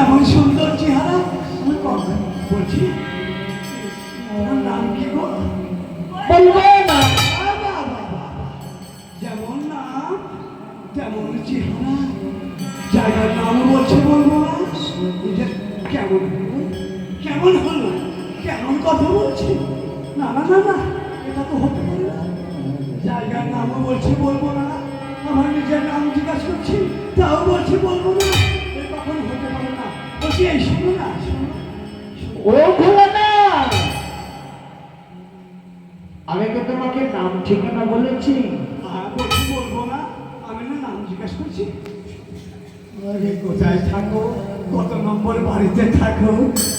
এমন সুন্দর চেহারা? আমি কখন বলছি। নাম কি গো? বলব না। যেমন নাম তেমন চেহারা। জায়গার নাম বলছে বলব না। এটা কেমন কেমন হলো? কেমন কথা বলছে? না না না না এটা তো হতে পারে না। জায়গার নামও বলছে বলব না। আমার নিজের নাম জিজ্ঞাসা করছি তাও বলছে বলব না। ও আমি তো তোমাকে নাম ঠিকানা বলেছি। বলব না? আমি না নাম জিজ্ঞাসা করছি। আরে কোথায় থাকো? কত নম্বর বাড়িতে থাকো?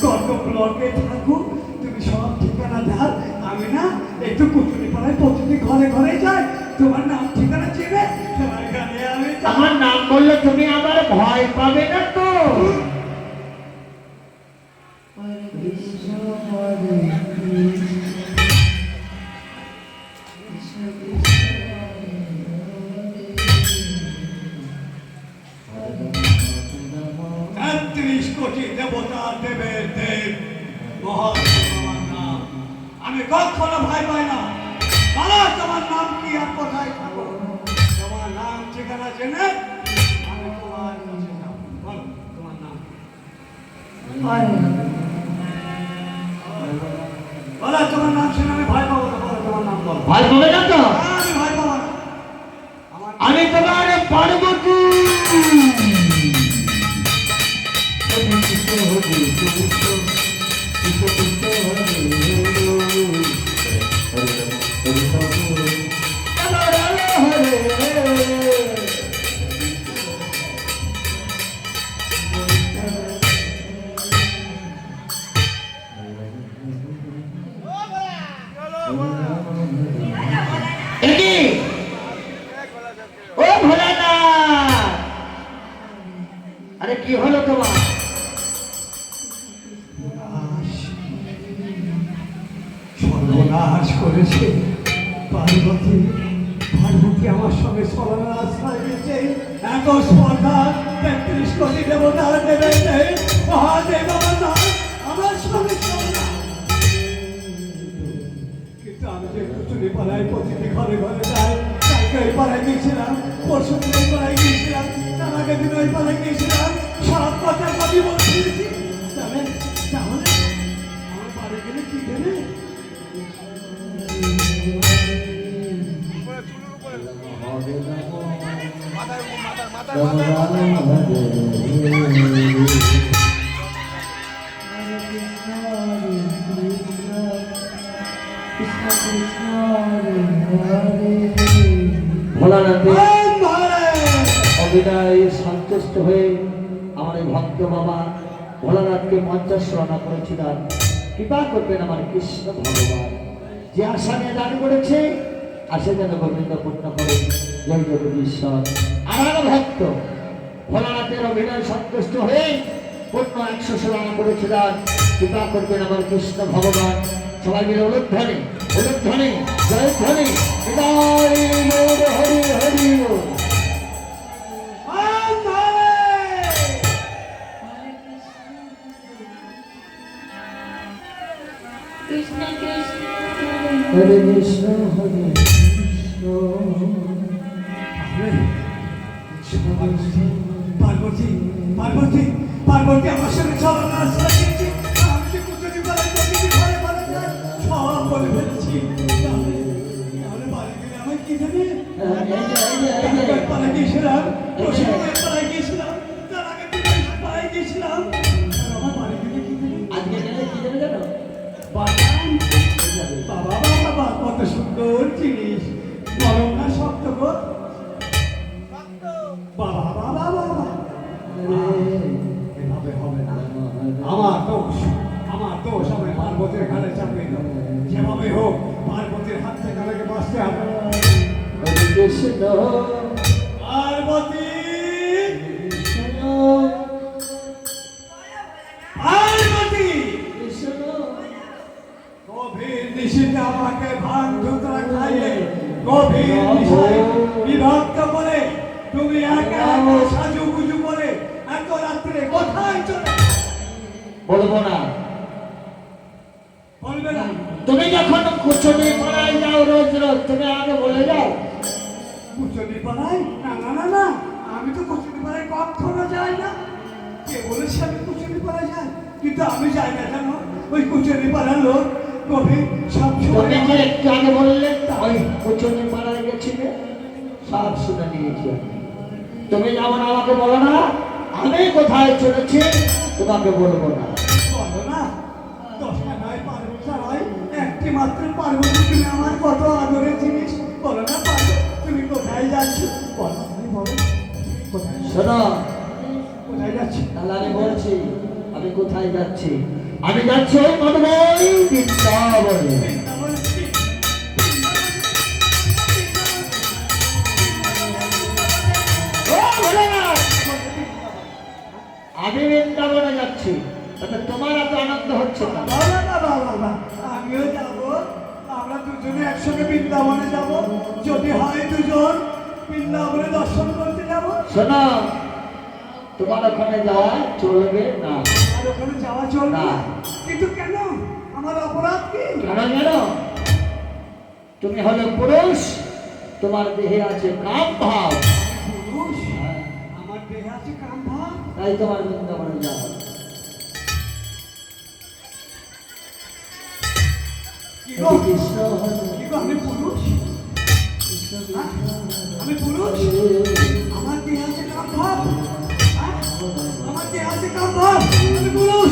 কত ব্লকে থাকো? তুমি সব ঠিকানা দাও আমি না একটু কুতুরি পাড়ায় প্রতিদিন ঘরে ঘরে যাই। তোমার নাম ঠিকানা চেনে তোমার গানে আমি আমার নাম বললে তুমি আমার ভয় পাবে না তো। তেত্রিশ কোটি দেবতা দেবের দেব। মহাদেব নাম আমি কখনো ভয় পাই না। বলো তোমার নাম কি আর কোথায় থাকো তোমার নাম, ঠিকানা জেনে আমি তোমার কাছে যাব। বলো, তোমার নাম? সর্বনাশ করেছে। পার্বতী পার্বতী আমার সঙ্গে সর্বনাশ হয়ে গেছে। এত স্পর্ধা, তেত্রিশ কোটি দেবতা দেবে মহাদেব আমার সঙ্গে কিন্তু আমি যে কুচুরি পাড়ায় প্রতিটি ঘরে ঘরে যাই কালকে ওই গিয়েছিলাম পরশু ওই গিয়েছিলাম, তার আগের দিন ওই গিয়েছিলাম সব কথা কবি বলছি মহারাজ! সন্তুষ্ট হয়ে আমার এই ভক্ত বাবা ভোলানাথকে মঞ্চাসনা করেছিলাম কৃপা করবেন আমার কৃষ্ণ ভগবান যে আশা নিয়ে দান করেছে সে যেন গোবিন্দ পূর্ণ করে জয় জগদীশ্বর। এক ভক্ত, ভোলানাথের অভিনয় সন্তুষ্ট হয়ে পূর্ণ একশো সেবা করেছিলাম কৃপা করবেন আমার কৃষ্ণ ভগবান। সবাই মিলে অনুধ্বনি অনুধ্বনি জয় ধ্বনি হরি হরি। হরে কৃষ্ণ হরে কৃষ্ণ। পার্বতী পার্বতী পার্বতী, আমার সঙ্গে চলো না লাগিয়েছি আমি যে কুচুরি পাড়ায় প্রতিটি জিনিস। না শক্ত এভাবে হবে না। আমার দোষ আমার দোষ, আমি পার্বতীর ঘাড়ে চাপিয়ে দেব। যেভাবে হোক, পার্বতীর হাত থেকে আমাকে বাঁচতে হবে। কৃষ্ণ। গভীর নিশীতে আমাকে ভাগ ধুতরা খাইয়ে গভীর নিশায় বিভক্ত করে তুমি একা একা সাজু গুজু করে এত রাত্রে কোথায় চলে বলব না। বলবে না। তুমি যখন কুচুরি পাড়ায় যাও রোজ রোজ তুমি আগে বলে যাও। কুচনি পাড়ায় না না না না আমি তো কুচনি পাড়ায় কখনো যাই না। কে বলেছে আমি কুচনি পাড়ায় যাই? কিন্তু আমি যাই না জানো ওই কুচনি পাড়ার লোক কবি তুমি যে একটু আগে বললে ওই কুচুরি পাড়ায় গেছিলে। সব শুনে নিয়েছি তুমি যেমন আমাকে বলো না আমি কোথায় চলেছি তোমাকে বলব না। বলো না। দশটা নয় পার্বতী নয় একটি মাত্র পার্বতী তুমি আমার কত আদরের জিনিস। বলো না তুমি কোথায় যাচ্ছ? বলো আমি বলো। কোথায় শোনো। কোথায় যাচ্ছি? তাহলে আমি বলছি আমি কোথায় যাচ্ছি? আমি যাচ্ছি মধুময় বৃন্দাবনে! আমি বৃন্দাবনে যাচ্ছি তাতে তোমার এত আনন্দ হচ্ছে না। বাবা, বাবা, বাবা, আমিও যাব। আমরা দুজনে একসঙ্গে বৃন্দাবনে যাব। যদি হয় দুজন বৃন্দাবনে দর্শন করতে যাব। শোনো তোমার ওখানে যাওয়া চলবে না। যাওয়া চলবে কিন্তু কেন? আমার অপরাধ কি? কেন তুমি হলো পুরুষ তোমার দেহে আছে কাম ভাব পুরুষ আমার দেহে আছে কাম ভাব তাই তোমার বৃন্দাবনে যাওয়া কৃষ্ণ গো আমি পুরুষ? হ্যাঁ? আমি পুরুষ? আমার দেহে আছে কাম ভাব হ্যাঁ? আমার দেহে আছে কাম ভাব আমি পুরুষ?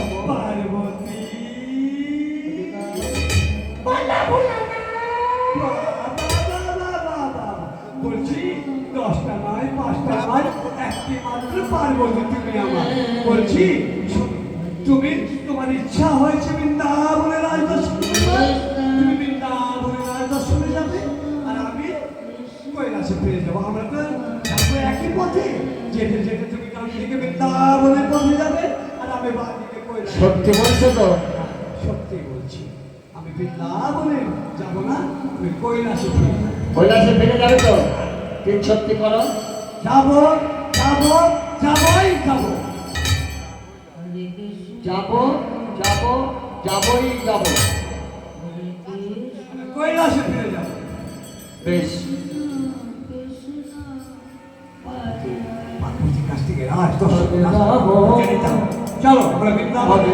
একটি পার্বতী তুমি আমার বলছি তুমি তোমার ইচ্ছা হয়েছে বৃন্দাবনে রাজদর্শন তুমি বৃন্দাবনে রাজ দর্শনে যাবে আর আমি কৈলাসে ফিরে যাব। আমরা তো একই পথে। যেতে যেতে তুমি ডান দিকে বৃন্দাবনের পথে যাবে আর আমি বাঁ দিকে কৈলাসে। সত্যি বলছো তো? সত্যি বলছি আমি বৃন্দাবনে যাব না আমি কৈলাসে ফিরে কৈলাসে ফিরে যাবে তো? তিন সত্যি করো। যাব। যাব যাবই যাব। যাব যাব যাবই যাব। কৈলাসে ফিরে যাব। বেশ। কাছ থেকে। চলো আমরা বৃন্দাবনে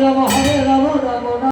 রাম হরে রাম